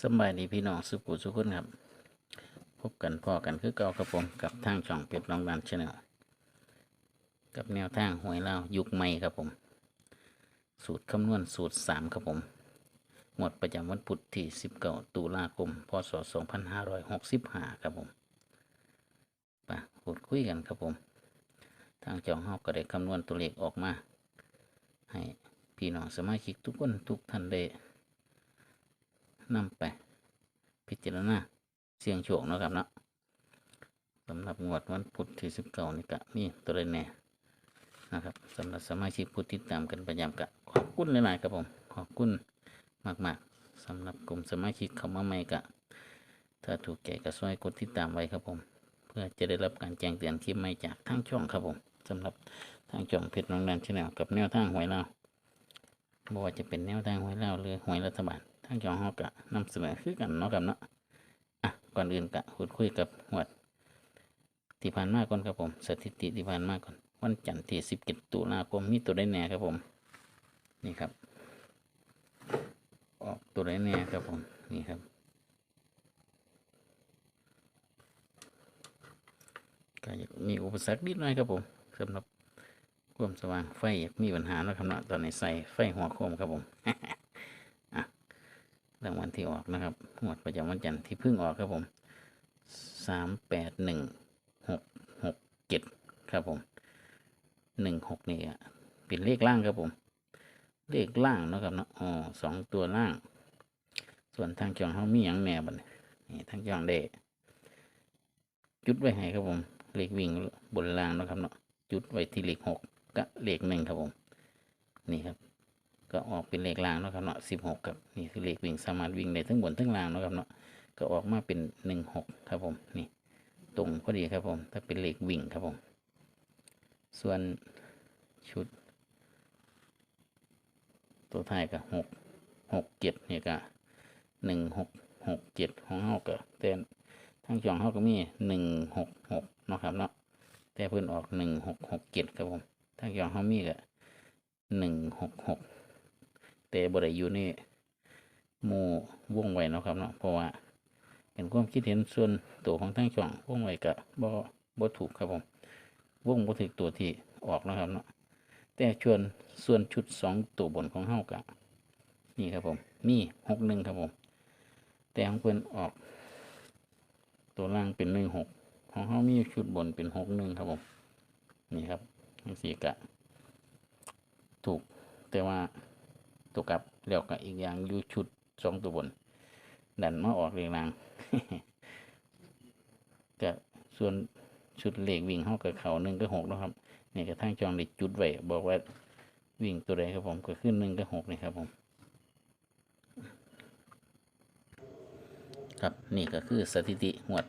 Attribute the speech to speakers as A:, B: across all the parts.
A: สบายดีพี่น้องสุขุสุขคนครับ พบกันพ่อกันคือเก่าครับผมกับทางช่องเป็ดลองดันชาแนลกับแนวทางหวยเล่ายุคใหม่ครับผม สูตรคำนวณสูตรสามครับผมหมดประจำวันพุธที่สิบเก้าตุลาคมพศสองพันห้าร้อยหกสิบห้าครับผมไปพูดคุยกันครับผม ทางจ่องเฮาก็ได้คำนวณตัวเลขออกมา ให้พี่น้องสมาชิกทุกคนทุกท่านได้ นำไป พิจารณาเสียงโชคนะครับเนาะสำหรับงวดวันพุธที่สิบเก้านี่กะมีตัวเลขแน่นะครับสำหรับสมาชิกผู้ติดตามกันประจำกะขอบคุณหลายๆครับผมขอบคุณมากๆสำหรับกลุ่มสมาชิกเข้ามาใหม่กะถ้าถูกใจก็ช่วยกดติดตามไว้ครับผม เพื่อจะได้รับการแจ้งเตือนคลิปใหม่จากทางช่องครับผมสำหรับทางช่องเพชรน้องดันชาแนลกับแนวทางหวยเราวบ่ว่าจะเป็นแนวทางหวยเราหรือหวยรัฐบาล ทางจองฮอกะนำเสนอคือกันเนาะครับเนาะอะก่อนอื่นกะพูดคุยกับหวดที่ผ่านมาก่อนครับผม สถิติที่ผ่านมาก่อน วันจันทร์ที่สิบเจ็ดตุลาคมมีตัวได้แน่ครับผม นี่ครับ ออกตัวได้แน่ครับผม นี่ครับก็ยากมีอุปสรรคนิดหน่อยครับผมสำหรับความสว่างไฟอยากมีปัญหาแล้วครับเนาะตอนนี้ใส่ไฟหัวโคมครับผม รางวัลที่ออกนะครับงวดประจำวันจันทร์ที่เพิ่งออกครับผมสามแปดหนึ่งหกหกเจ็ดครับผมหนึ่งหกนี่อะเป็นเลขล่างครับผม เลขล่างนะครับเนาะอ๋อสองตัวล่าง ส่วนทางจองเขามีอย่างแหนบันนี่ทางจองเดจุดไว้ให้ครับผม เลขวิ่งบนล่างนะครับเนาะจุดไว้ที่เลขหกกับเลขหนึ่งครับผม นี่ครับ ก็ออกเป็นเลขล่างเนาะครับเนาะสิบหกครับนี่คือเลขวิ่งสามารถวิ่งได้ทั้งบนทั้งล่างเนาะครับเนาะก็ออกมาเป็นหนึ่งหกครับผมนี่ตรงพอดีครับผม ถ้าเป็นเลขวิ่งครับผม ส่วนชุด ตัวท้ายก็หกหกเจ็ดเนี่ยก็หนึ่งหกหกเจ็ดของเฮาก็แต่ทั้งจองเฮาก็มีหนึ่งหกหกเนาะครับเนาะแต่เพิ่นออกหนึ่งหกหกเจ็ดครับผมทั้งจองเฮามีก็หนึ่งหกหก แต่บริยู่ในหมู่วงไว้เนาะครับเนาะเพราะว่าเป็นความคิดเห็นส่วนตัวของทั้งช่องวงไว้กับบ่บ่ถูกครับผมวงบ่ถึกตัวที่ออกนะครับเนาะแต่ชวนส่วนชุดสองตัวบนของเฮากะนี่ครับผมมีหกหนึ่งครับผม แต่ของเพิ่นออก ตัวล่างเป็นหนึ่งหกของเฮามีชุดบนเป็นหกหนึ่งครับผมนี่ครับทั้งสี่กะถูกแต่ว่า ตัวกลับแล้วก็อีกอย่างอยู่ชุดสองตัวบน ดันมาออกเรียงรางก็ส่วนชุดเหล็กวิ่งเข้ากับเขาหนึ่งก็หกนะครับนี่กระทั่งจองได้จุดไว้บอกว่าวิ่งตัวใดครับผมก็ขึ้นหนึ่งก็หกนี่ครับผมครับนี่ก็คือสถิติหวด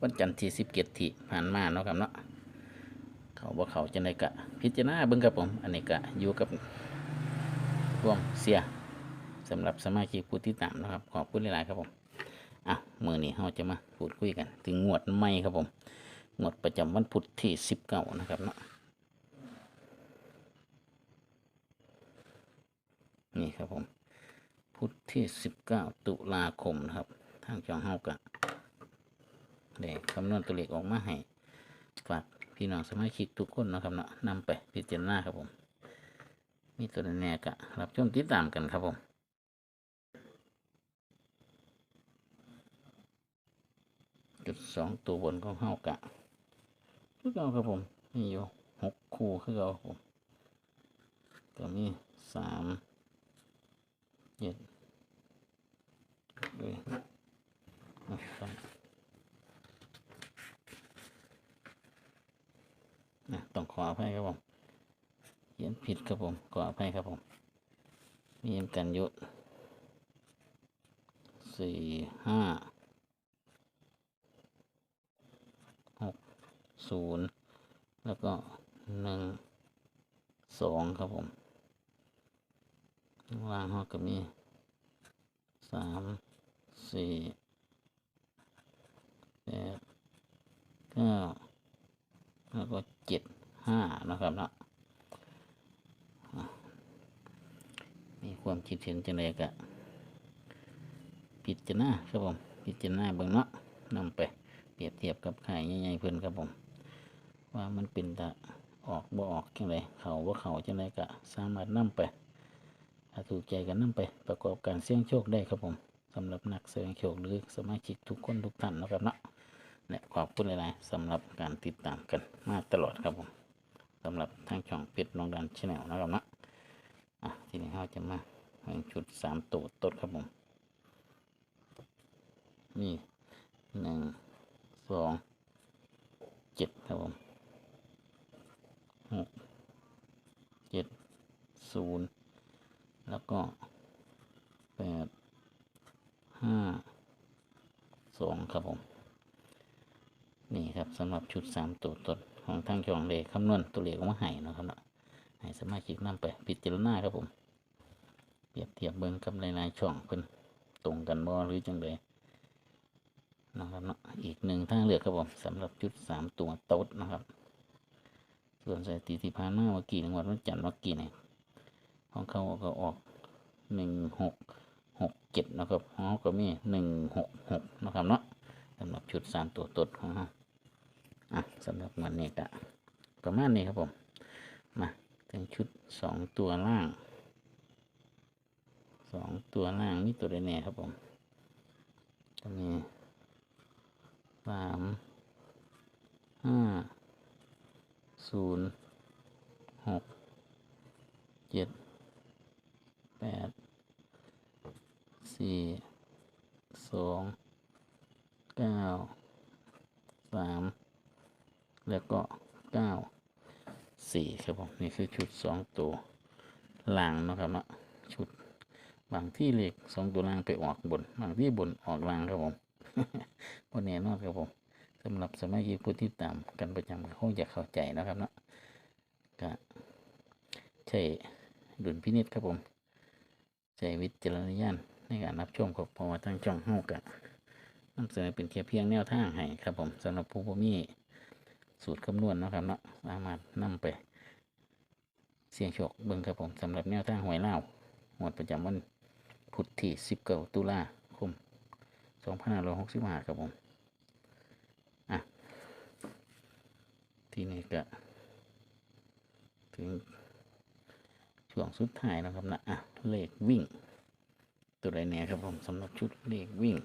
A: วันจันทร์ที่สิบเจ็ดที่ผ่านมาเนาะครับเนาะเขาบอกเขาจะได้กะพิจารณาเบิ่งครับผม อันนี้ก็อยู่กับ ร่วมเสียสำหรับสมาชิกผู้ที่ตามนะครับ ขอบคุณหลาย ๆ ครับผมอะมือนี้เราจะมาพูดคุยกัน ถึงงวดใหม่ครับผมงวดประจำวันพุธที่สิบเก้านะครับเนาะนี่ครับผมพุธที่สิบเก้าตุลาคมนะครับ ทางจองเฮากะได้คำนวณตัวเลขออกมาให้ฝากพี่น้องสมาชิกทุกคนนะครับเนาะนำไปพิจารณาครับผม มีตัวแน่กะรับชมติดตามกันครับผมจุดสองตัวบนของเฮากะคือเราครับผมมีอยู่หกคู่คือเราครับผมก็มีสามเจ็ดด้วยนะต้องขออภัยครับผม ขียนผิดครับผมขออภัยครับผม มีอันกันยุสี่ห้าหกศูนย์แล้วก็หนึ่งสองครับผมข้างล่างห้องก็มีสามสี่แปดเก้าแล้วก็เจ็ดห้านะครับเนาะ มีความคิดเห็นจังไรกะพิจารณาครับผมพิจารณาเบิ่งเนาะนำไปเปรียบเทียบกับไขายใหญ่ๆเพิ่อนครับผม ว่ามันเป็นตาออกบ่ออกจังไดเขาว่าเขาจังไดก็สามารถนำไปถ้าถูกใจก็นำไปประกอบการเสี่ยงโชคได้ครับผมสำหรับนักเสี่ยงโชคหรือสมาชิกทุกคนทุกท่านนะครับเนาะและขอบคุณหลายๆสำหรับการติดตามกันมาตลอดครับผมสำหรับทางช่องเป็ดลองดันชแนลนะครับนะ อะทีนี้เราจะมาเบิ่งชุดสามตัวต้นครับผม นี่หนึ่งสองเจ็ดครับผมหกเจ็ดศูนย์แล้วก็แปดห้าสองครับผม นี่ครับสำหรับชุดสามตัวตดของทางช่องเลขคำนวณตัวเลขออกมาให้นะครับเนาะ ให้สมาชิกนำไปพิจารณาครับผมเปรียบเทียบเบิ่งกับหลายๆช่องเพิ่นตรงกันบ่หรือจังไดนะครับเนาะอีกหนึ่งทางเลือกครับผมสำหรับชุดสามตัวโต๊ดนะครับ ส่วนสถิติที่ผ่านมาเมื่อกี้ในวันวันจันทร์เมื่อกี้เนี่ยของเขาก็ออกหนึ่งหกหกเจ็ดนะครับของเขาก็มีหนึ่งหกหกนะครับเนาะสำหรับชุดสามตัวโต๊ดของเขาอะสำหรับวันนี้ก็ประมาณนี้ครับผมมา ป็นชุดสองตัวล่างสองตัวล่างนี่ตัวใดแน่ครับผมก็มีสามห้าศูนย์หกเจ็ดแปดสี่สองเก้าสามแล้วก็เก้าสี่ คือชุดสองตัวล่างนะครับเนาะชุดบางที่เลขสองตัวล่างไปออกบน บางที่บนออกล่างครับผมวันนี้นอนครับผมสำหรับสมาชิกผู้ที่ตามกันประจำคงจะเข้าใจนะครับเนาะก็ใช้ดุลพินิจครับผมใช้วิจารณญาณในการรับชมครับเพราะว่าตั้งจ้องเฮากะนำเสนอเป็นแค่เพียงแนวทางให้ครับผมสำหรับผู้มีสูตรคำนวณนะครับเนาะสามารถนำไป เสียงโชคเบิ่งครับผมสำหรับแนวทางหวยเล่าหมวดประจำวันพุธที่19ตุลาคม2565ครับผมทีนี้ก็ถึงช่วงสุดท้ายแล้วครับนะอะเลขวิ่ง ตัวใดแน่ครับผมสำหรับชุดเลขวิ่ง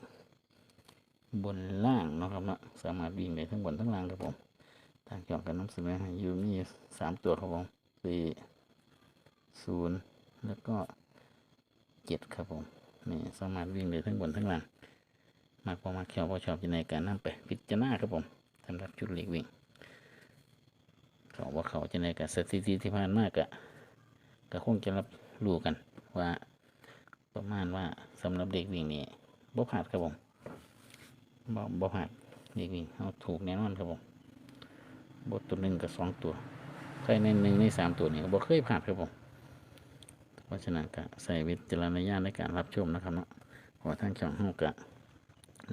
A: บนล่างนะครับนะสามารถวิ่งได้ทั้งบนทั้งล่างครับผมทางจองกันน้ำเสนออยู่มีสามตัวครับผมสี่ ศูนย์แล้วก็เจ็ดครับผมนี่สามารถวิ่งได้ทั้งบนทั้งล่างมากพอมาเขียวพอชอบจะในการนำไปพิจารณาครับผมสำหรับชุดเลขวิ่ง เขาว่าเขาจะในกับสถิติที่ผ่านมากอะก็คงจะรับรู้กันว่าประมาณว่าสำหรับเด็กวิ่งนี่บ่ผ่านครับผมบ่บ่ผ่านเด็กวิ่งเอาถูกแน่นอนครับผมบทตัวหนึ่งกับสองตัวใครในหนึ่งในสามตัวนี่ก็บ่เคยผ่านครับผม เพราะฉะนั้นก็ใส่วิจารณญาณในการรับชมนะครับเนาะเพราะว่าทางช่องห้องก็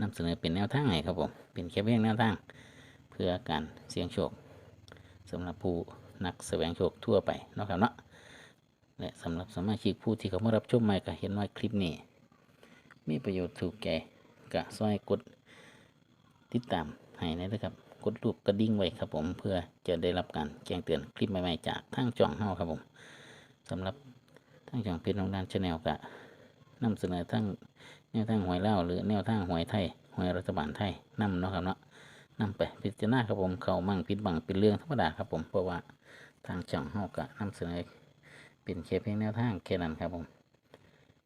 A: นำเสนอเป็นแนวทางให้ครับผม เป็นแค่เพียงแนวทาง เพื่อการเสี่ยงโชคสำหรับผู้นักแสวงโชคทั่วไปนะครับเนาะและสำหรับสมาชิกผู้ที่เขามารับชมใหม่ก็เห็นว่าคลิปนี้ มีประโยชน์ถูกแก่ก็ซอยกดติดตามให้นะครับกดรูปกระดิ่งไว้ครับผมเพื่อจะได้รับการแจ้งเตือนคลิปใหม่ๆจากทางจ่องเฮาครับผมสำหรับ ทางจ่องเพจน้องด้านชาแนลก็นำเสนอทั้งแนวทางหวยเล่าหรือแนวทางหวยไทยหวยรัฐบาลไทยนำเนาะครับเนาะนำไปพิจารณาครับผมเขามั่งผิดบังเป็นเรื่องธรรมดาครับผมเพราะว่าทางช่องเฮากะนำเสนอเป็นแค่เพียงแนวทางแค่นั้นครับผม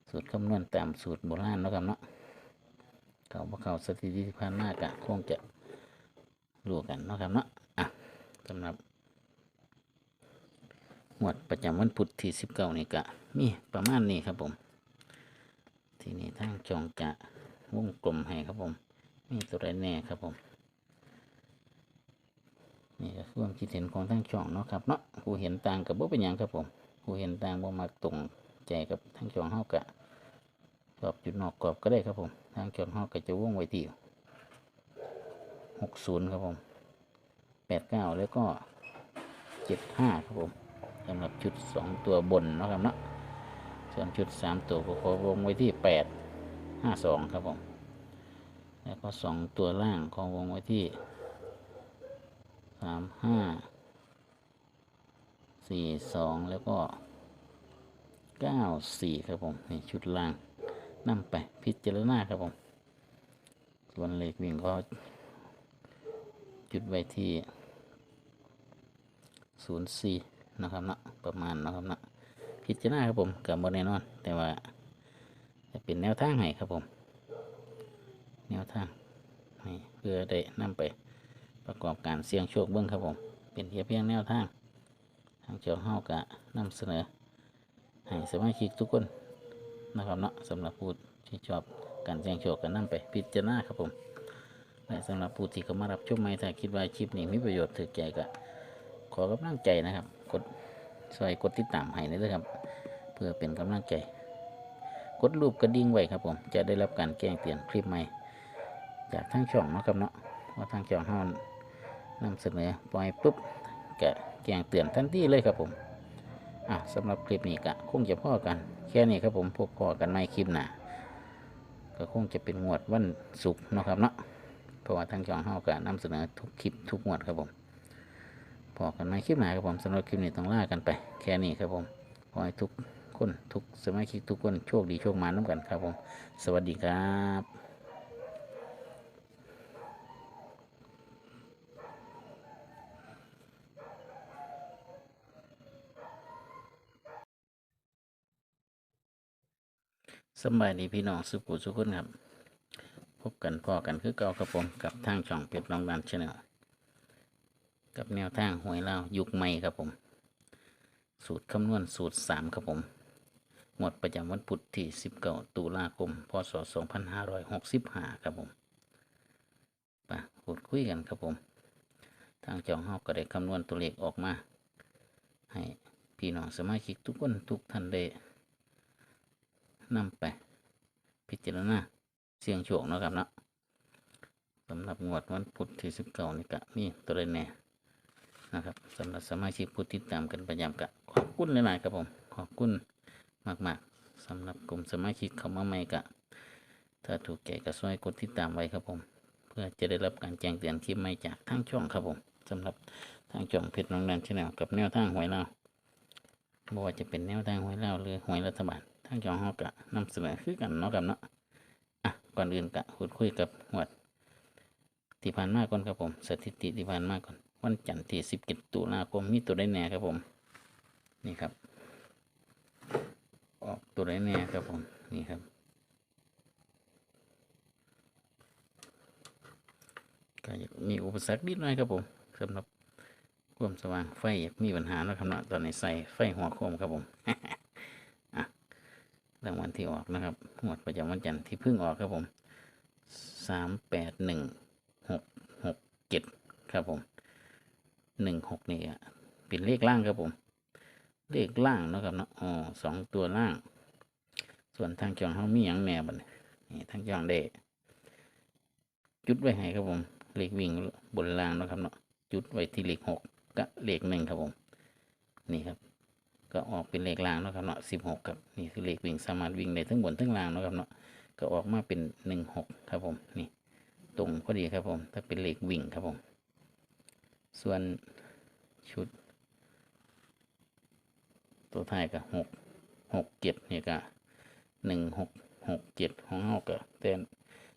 A: สูตรคำนวณตามสูตรโบราณเนาะครับเนาะเขาบ่เขาสถิติที่ผ่านมากะคงจะรู้กันเนาะครับเนาะอะสำหรับ หมวดประจำวันพุธที่สิบเก้านี่กะมีประมาณนี้ครับผม ทีนี้ทางจองจะวงกลมให้ครับผม มีตัวใดแน่ครับผม นี่ก็คือความคิดเห็นของทั้งช่องเนาะครับเนาะผู้เห็นต่างกับบ่เป็นหยังครับผมผู้เห็นต่างบ่มักตรงใจกับทั้งช่องเฮากะชอบจุดนอกกรอบก็ได้ครับผม ทางช่องเฮาก็จะวงไว้ที่หกศูนย์ครับผมแปดเก้าแล้วก็เจ็ดห้าครับผม สำหรับชุดสองตัวบนนะครับเนาะส่วนชุดสามตัวก็ขอวงไว้ที่แปดห้าสองครับผม แล้วก็สองตัวล่างของวงไว้ที่สามห้าสี่สองแล้วก็เก้าสี่ครับผมนี่ชุดล่างนำไปพิจารณาครับผม ส่วนเลขวิ่งก็จุดไว้ที่ศู นะครับเนาะประมาณนะครับเนาะพิจารณาครับผมกับโมแน่นอน แต่ว่าจะเป็นแนวทางให้ครับผม แนวทางให้เพื่อได้นำไปประกอบการเสี่ยงโชคเบื้องครับผม เป็นเพียงเพียงแนวทางทางเจ้าเฮากะนำเสนอให้สมาชิกทุกคนนะครับเนาะสำหรับผู้ที่ชอบการเสี่ยงโชคกันนำไป พิจารณาครับผมและสำหรับผู้ที่เข้ามารับชมใหม่ถ้าคิดว่าคลิปนี้มีประโยชน์ถือใจก็ขอกำลังใจนะครับ กดช่วยกดติดตามให้ด้วยครับ เพื่อเป็นกำลังใจ กดรูปกระดิ่งไว้ครับผม จะได้รับการแจ้งเตือนคลิปใหม่ จากทางช่องนะครับเนาะว่าทางช่องเฮานำเสนอปล่อยปุ๊บก็แจ้งเตือนทันทีเลยครับผมอะสำหรับคลิปนี้ก็คงจะพ่อกัน แค่นี้ครับผมพบพ่อกันในคลิปหน้าก็คงจะเป็นงวดวันศุกร์นะครับเนาะเพราะว่าทางช่องเฮาก็นำเสนอทุกคลิปทุกงวดครับผม พอกันในคลิปหน้าครับผมสำหรับคลิปนี้ต้องลากันไป แค่นี้ครับผมขอให้ทุกคนทุกสมาชิกทุกคนโชคดีโชคมาน้ำกันครับผม สวัสดีครับสบายดีพี่น้องสุขุสุขคนครับ พบกันพอกันคือเก่าครับผม กับทางช่องเป็ดน้องดานชาแนล กับแนวทางหวยเล่าวยุคใหม่ครับผม สูตรคำนวณสูตรสามครับผมหมดประจำวันพุธที่19ตุลาคม พศ 2565 ครับผมไปพูดคุยกันครับผม ทางจองเฮาก็ได้คำนวณตัวเลขออกมา ให้พี่น้องสมาชิกทุกคนทุกท่านได้นำไป พิจารณาเสียงโชคนะครับเนาะสำหรับงวดวันพุธที่19นี่ก็มีตัวใดแน่ นะครับสำหรับสมาชิกผู้ติดตามกันประจำกะขอบคุณหลายๆครับผมขอบคุณมากๆสำหรับกลุ่มสมาชิกเข้ามาใหม่กะถ้าถูกใจก็ช่วยกดติดตามไว้ครับผม เพื่อจะได้รับการแจ้งเตือนคลิปใหม่จากทางช่องครับผมสำหรับทางช่องเพชรน้องแดนชาแนลกับแนวทางหวยเราไม่ว่าจะเป็นแนวทางหวยเราหรือหวยรัฐบาลทางช่องฮากะนำเสนอคือกันเนาะครับเนาะอะก่อนอื่นกะพูดคุยกับหวดที่ผ่านมาก่อนครับผม สถิติที่ผ่านมาก่อน วันจันทร์ที่17ตุลาคมมีตัวได้แน่ครับผม นี่ครับ ออกตัวได้แน่ครับผม นี่ครับ ก็ยากมีอุปสรรคนิดหน่อยครับผมสำหรับความสว่างไฟอยากมีปัญหาแล้วครับเนาะตอนนี้ใส่ไฟหัวโคมครับผมรางวัลที่ออกนะครับงวดประจำวันจันทร์ที่เพิ่งออกครับผมสามแปดหนึ่งหกหกเจ็ดครับผม หนึ่งหกนี่อะเป็นเลขล่างครับผม เลขล่างนะครับเนาะอ๋อสองตัวล่าง ส่วนทางจองเขามีอย่างแหนบันี้นี่ทางจองได้จุดไว้ให้ครับผม เลขวิ่งบนล่างนะครับเนาะจุดไว้ที่เลขหกกับเลขหนึ่งครับผม นี่ครับ ก็ออกเป็นเลขล่างนะครับเนาะสิบหกครับนี่คือเลขวิ่งสามารถวิ่งได้ทั้งบนทั้งล่างนะครับเนาะก็ออกมาเป็นหนึ่งหกครับผมนี่ตรงพอดีครับผม ถ้าเป็นเลขวิ่งครับผม ส่วนชุด ตัวท้ายก็หกหกเจ็ดนี่ก็หนึ่งหกหกเจ็ดของเฮาก็แต่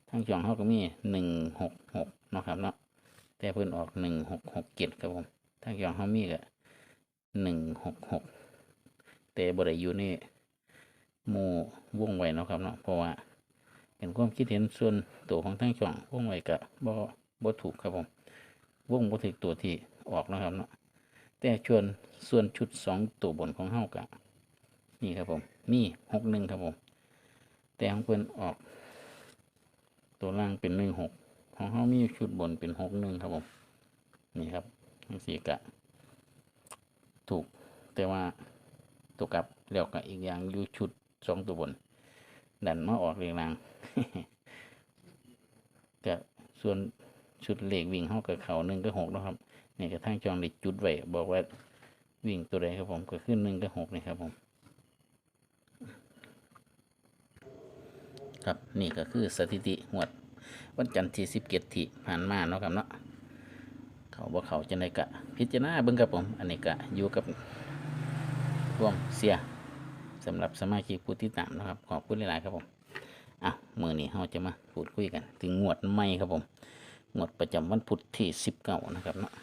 A: ทางช่องเฮาก็มีหนึ่งหกหกเนาะครับเนาะแต่เพิ่นออกหนึ่งหกหกเจ็ดครับผมทางช่องเฮามีก็หนึ่งหกหกแต่บ่ได้อยู่ในหมู่วงไว้เนาะครับเนาะเพราะว่าเป็นความคิดเห็นส่วนตัวของทางช่องวงไว้ก็บ่บ่ถูกครับผม วงบ่ถูกตัวที่ออกนะครับเนาะแต่ชวนส่วนชุดสองตัวบนของเฮากะนี่ครับผมมี่หกหนึ่งครับผม แต่ของเพื่อนออก ตัวล่างเป็นหนึ่งหกของเฮามีชุดบนเป็นหกหนึ่งครับผม นี่ครับทั้งสี่กะ ถูกแต่ว่าตัวกลับแล้วกะอีกอย่างอยู่ชุดสองตัวบน ดันมาออกเรียงรางกะส่วน ชุดเหล็กวิ่งเฮากับเขาหนึ่งก็หกนะครับนี่กระทั่งจองได้จุดไว้บอกว่าวิ่งตัวใดครับผมก็ขึ้นหนึ่งกับหกนี่ครับผม ครับนี่ก็คือสถิติหวด วันจันทร์ที่สิบเกตุผ่านมาเนาะครับเนาะเขาบ่เขาจะในกะ พิจารณาเบิ่งครับผม อันนี้กะอยู่กับร่วมเสียสำหรับสมาชิกผู้ที่ตามนะครับ ขอบคุณหลายๆครับผมอะมือนี้เราจะมาพูดคุยกัน ถึงงวดใหม่ครับผม งวดประจำวันพุธที่สิบเก้านะครับเนาะ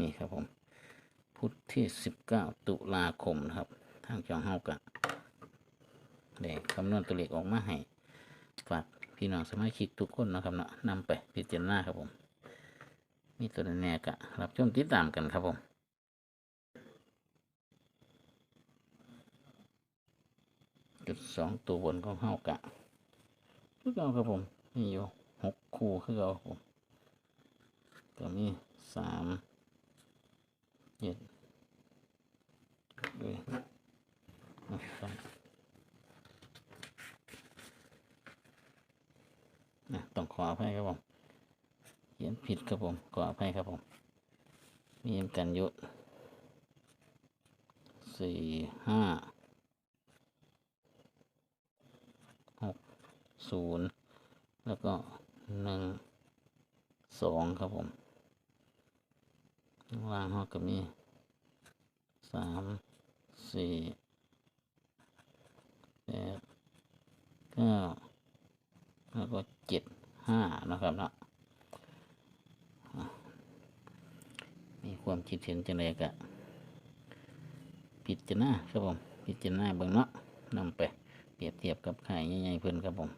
A: นี่ครับผม พุธที่สิบเก้าตุลาคมนะครับ ทางช่องเฮากะได้คำนวณตัวเลขออกมาให้ฝากพี่น้องสมาชิกทุกคนนะครับเนาะนำไปพิจารณาครับผมมีตัวแน่กะรับชมติดตามกันครับผมจุดสองตัวบนของเฮากะ คือเราครับผมมีอยู่หกคู่คือเราครับผมตัวนี้สามเจ็ดด้วยอะสองนะต้องขออภัยครับผมเขียนผิดครับผมขออภัยครับผมมีเอ็มกันอยุสี่ห้าหก ศูนย์แล้วก็หนึ่งสองครับผมข้างล่างหองก็มีสามสี่แปดเก้าแล้วก็เจ็ดห้านะครับเนาะมีความคิดเห็นจังไรกะพิดจารณาครับผมพิดจารณาเบิ่งเนาะนำไปเปรียบเทียบกับไข่ใหญ่ๆเพิ่นครับผม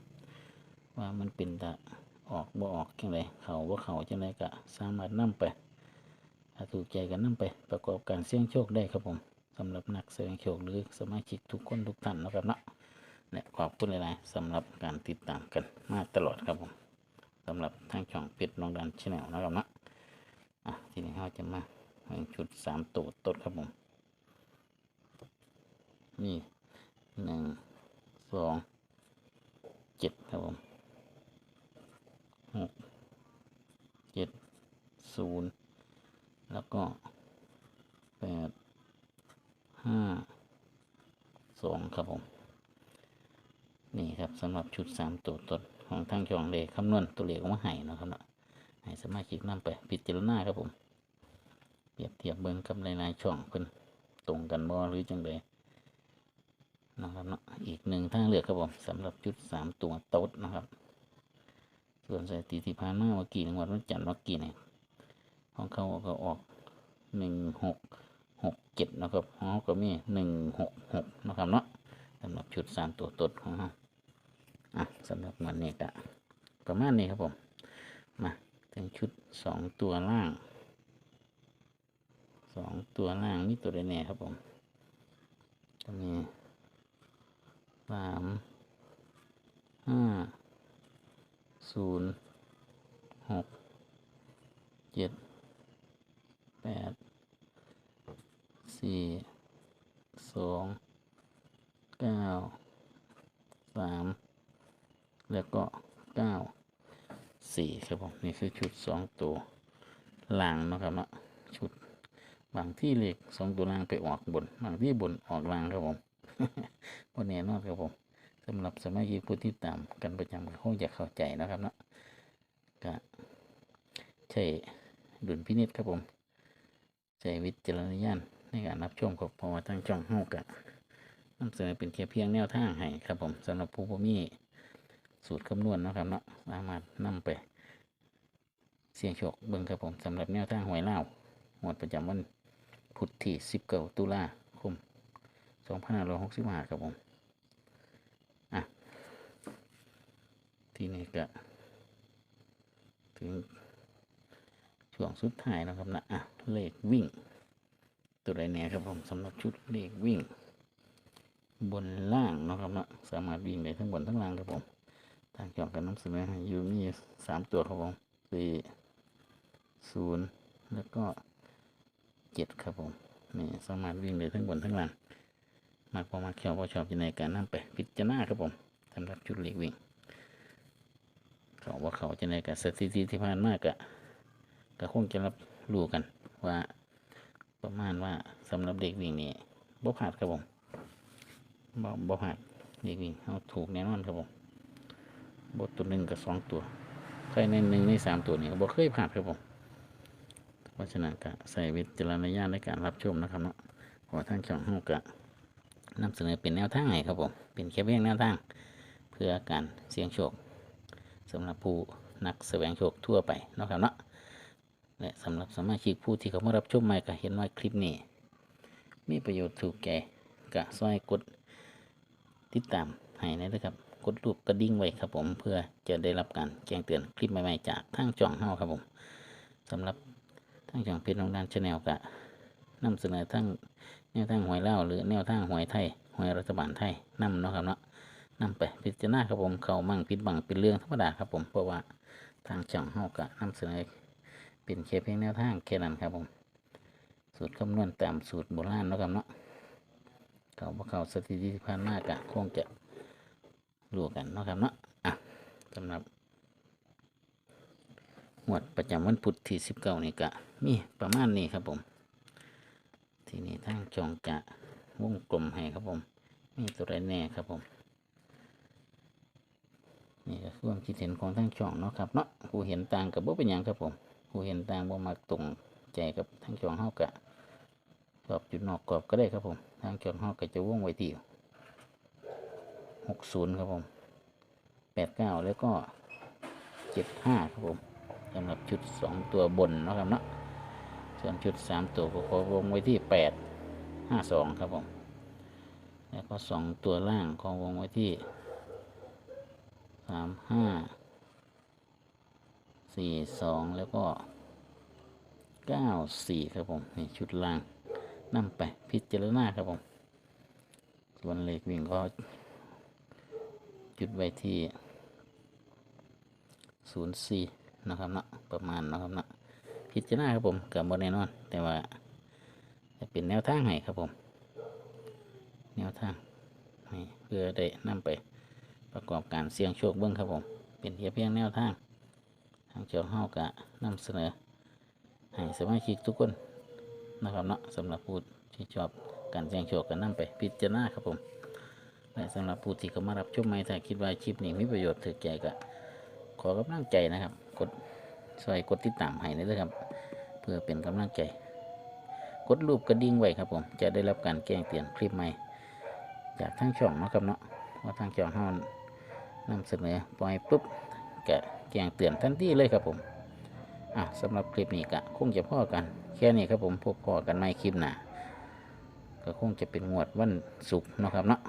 A: ว่ามันเป็นตะออกบ่ออกจังไรเขาว่าเขาจังไรกะสามารถนำไปถ้าถูกใจกันนำไป ประกอบการเสี่ยงโชคได้ครับผมสำหรับนักเสี่ยงโชคหรือสมาชิกทุกคนทุกท่านนะครับเนาะและขอบคุณหลายๆสำหรับการติดตามกันมาตลอดครับผมสำหรับทางช่องเป็ดลองดันชแนลนะครับนะอะทีนี้เราจะมาเบิ่งชุดสามตัวต้นครับผม นี่หนึ่งสองเจ็ดครับผม หกเจ็ดศูนย์แล้วก็แปดห้าสองครับผม นี่ครับสำหรับชุดสามตัวตนของทางช่องเลขคำนวณตัวเลขออกมาให้นะครับเนาะให้สมาชิกนำไปพิจารณาครับผม เปรียบเทียบเบิ่งกับหลายๆช่องเพิ่นตรงกันบ่หรือจังใดนะครับเนาะอีกหนึ่งทางเลือกครับผมสำหรับชุดสามตัวตดนะครับ ส่วนสถิติที่ผ่านมาเมื่อกี้ในวันวันจันทร์เมื่อกี้เนี่ยของเขาก็ออกหนึ่งหกหกเจ็ดนะครับของเขาก็มีหนึ่งหกหกนะครับเนาะสำหรับชุดสามตัวตดของเราอะสำหรับวันนี้ก็ประมาณนี้ครับผมมาถึงชุดสองตัวล่างสองตัวล่างนี่ตัวใดแน่ครับผมก็มีสามห้า ศูนย์หกเจ็ดแปดสี่สองเก้าสามแล้วก็เก้าสี่ครับผมนี่คือชุดสองตัวล่างนะครับเนาะชุดบางที่เลขสองตัวล่างไปออกบน บางที่บนออกล่างครับผมวันนี้นอนครับผม สำหรับสมาชิกผู้ที่ตามกันประจำคงจะเข้าใจนะครับเนาะก็ใช่ดุลพินิษครับผมใช้วิจารณญาณในการรับชมกับพอทั้งช่องเฮากะนำเสนอเป็นแค่เพียงแนวทางให้ครับผมสำหรับผู้บ่มีสูตรคำนวณนะครับเนาะสามารถนำไป เสี่ยงโชคเบิ่งครับผมสำหรับแนวทางหวยเล่าหมวดประจำวันพุธที่19ตุลาคม2565ครับผมอะ ทีนี้ก็ถึงช่วงสุดท้ายแล้วครับนะอะเลขวิ่ง ตัวใดแน่ครับผมสำหรับชุดเลขวิ่ง บนล่างนะครับนะสามารถวิ่งได้ทั้งบนทั้งล่างครับผมทางจองกันน้ำเสนออยู่มีสามตัวครับผมสี่ศูนย์แล้วก็เจ็ดครับผมนี่สามารถวิ่งได้ทั้งบนทั้งล่างมากพอมาแควพอชอบอยู่ในการนั่ไป พิจารณาครับผมสำหรับชุดเล็กวิ่ง เขาว่าเขาจะในกับสถิติที่ผ่านมากอะก็คงจะรับรู้กันว่า ประมาณว่าสำหรับเด็กวิ่งนี่บ่ผ่าดครับผมบ่บ่หักเด็กวิ่งเอาถูกแน่นอนครับผมบทตัวหนึ่งกับสองตัวใครในหนึ่งในสามตัวนี่ก็บ่เคยผ่านครับผมเพราะฉะนั้นก็ใส่วิจารณญาณในการรับชมนะครับเนาะขอทางช่องเฮาก็นำเสนอเป็นแนวทางให้ครับผมเป็นแค่เพียงแนวทางเพื่อการเสี่ยงโชค สำหรับผู้นักแสวงโชคทั่วไปนะครับเนาะและสำหรับสมาชิกผู้ที่เขามารับชมใหม่ก็เห็นว่าคลิปนี้ มีประโยชน์ถูกแก่ก็ซอยกดติดตามให้นะครับ กดรูปกระดิ่งไว้ครับผมเพื่อจะได้รับการแจ้งเตือนคลิปใหม่ๆจากทางช่องเฮาครับผมสำหรับทั้งช่องเพจของด้านชาแนลกะนำเสนอทั้งแนวทางหวยเล่าหรือแนวทางหวยไทยหวยรัฐบาลไทยนำเนาะครับเนาะ นำไปพิจารณาครับผมเขามั่งผิดบังเป็นเรื่องธรรมดาครับผมเพราะว่าทางช่องเฮากะนำเสนอเป็นแค่เพียงแนวทางแค่นั้นครับผม สูตรคำนวณตามสูตรโบราณนะครับเนาะเขาบ่เขาสถิติที่ผ่านมากะคงจะรู้กันเนาะครับเนาะอะสำหรับงวดประจำวันพุธที่สิบเก้านี่กะมีประมาณนี้ครับผม ทีนี้ทางจองกะวงกลมให้ครับผม มีตัวไรแน่ครับผม ความคิดเห็นของทางช่องเนาะครับเนาะผู้เห็นต่างกับบ่เป็นหยังครับผมผู้เห็นต่างบ่มักตรงใจกับทางช่องเฮากะกรอบจุดนอกกรอบก็ได้ครับผมทางช่องเฮาก็จะว่องไว้ที่หกศูนย์ครับผมแปดเก้าแล้วก็เจ็ดห้าครับผมสำหรับชุดสองตัวบนเนาะครับเนาะส่วนชุดสามตัวก็ขอวงไว้ที่แปดห้าสองครับผมแล้วก็สองตัวล่างขอวงไว้ที่ สามห้าสี่สองแล้วก็เก้าสี่ครับผมนี่ชุดล่างนำไปพิจารณาครับผม ส่วนเลขวิ่งก็จุดไว้ที่ศูนย์สี่นะครับนะประมาณนะครับนะพิจารณาครับผมกับบแน่นอน แต่ว่าจะเป็นแนวทางให้ครับผม แนวทางให้เพื่อได้นำไป ประกอบการเสี่ยงโชคเบื้องครับผม เป็นเพียงเพียงแนวทาง ทางเจ้าเฮากะนำเสนอ ให้สมาชิกทุกคนนะครับเนาะสำหรับผู้ที่ชอบการเสี่ยงโชคกันนำไปพิจารณาครับผมและสำหรับผู้ที่เข้ามารับชมใหม่ถ้าคิดว่าคลิปนี้มีประโยชน์ถือใจก็ขอกำลังใจนะครับ กดช่วยกดติดตามให้ด้วยครับ เพื่อเป็นกำลังใจ กดรูปกระดิ่งไว้ครับผม จะได้รับการแจ้งเตือนคลิปใหม่ จากทางช่องนะครับเนาะว่าทางช่องเฮา นำเสนอปล่อยปุ๊บกะแจ้งเตือนทันทีเลยครับผมอะสำหรับคลิปนี้กะคงจะพ่อกัน แค่นี้ครับผมพบพอกันไม่คลิปหน้าก็คงจะเป็นงวดวันศุกร์นะครับเนาะ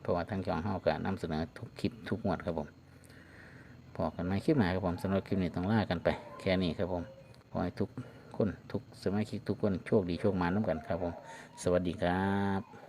A: เพราะว่าทางช่องเฮากะนำเสนอทุกคลิปทุกงวดครับผมพอกันในคลิปหน้าครับผมสำหรับคลิปนี้ต้องล่ากันไป แค่นี้ครับผมขอให้ทุกคนทุกสมาชิกทุกคนโชคดีโชคมาน้ำกันครับผม สวัสดีครับ